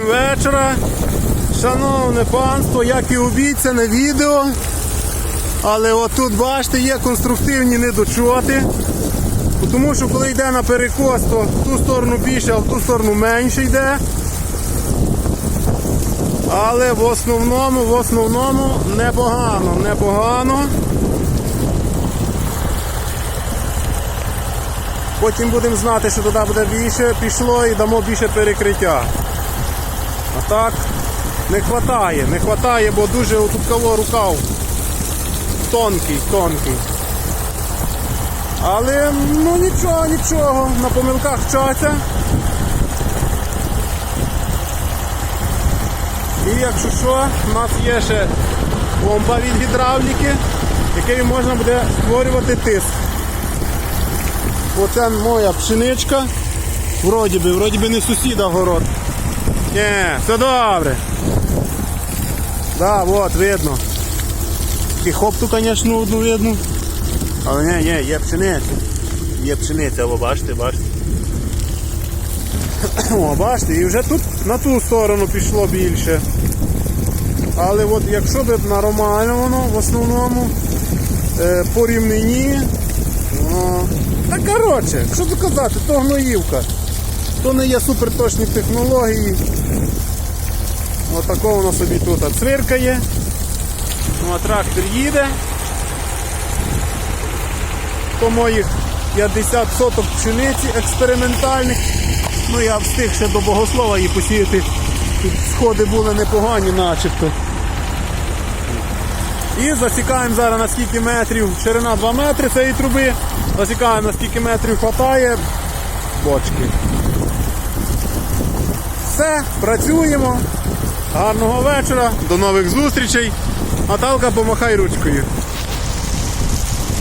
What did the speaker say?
вечора. Шановне панство, як і обіцяне відео. Але отут, бачите, є конструктивні недочоти. Тому що коли йде на перекос, то в ту сторону більше, а в ту сторону менше йде. Але в основному, в основному непогано, непогано. Потім будемо знати, що туди буде більше пішло і дамо більше перекриття. А так не вистачає, не вистачає, бо дуже отут кого рукав тонкий, тонкий. Але ну нічого, нічого, на помилках вчаться. І якщо що, у нас є ще помпа від гідравліки, якою можна буде створювати тиск. Оце моя пшеничка. Вроді би, вроді би не сусіда город. Ні, все добре. Да, от, видно. І хопту, звісно, одну видно. Але ні, ні, є пшениця. Є пшениця, ви бачите, бачите. О, бачите, і вже тут на ту сторону пішло більше. Але от якщо б нормально воно в основному е, по рівнині, воно. Та коротше, що тут казати, то гноївка. То не є суперточні технології. Отако воно собі тут цвиркає. Ну, а трактор їде. По моїх 50 соток пшениці експериментальних. Ну я встиг ще до богослова її посіяти. Тут сходи були непогані начебто. І засікаємо зараз на скільки метрів, ширина 2 метри цієї труби. Засікаємо на скільки метрів хватає бочки. Все, працюємо. Гарного вечора, до нових зустрічей. Наталка, помахай ручкою.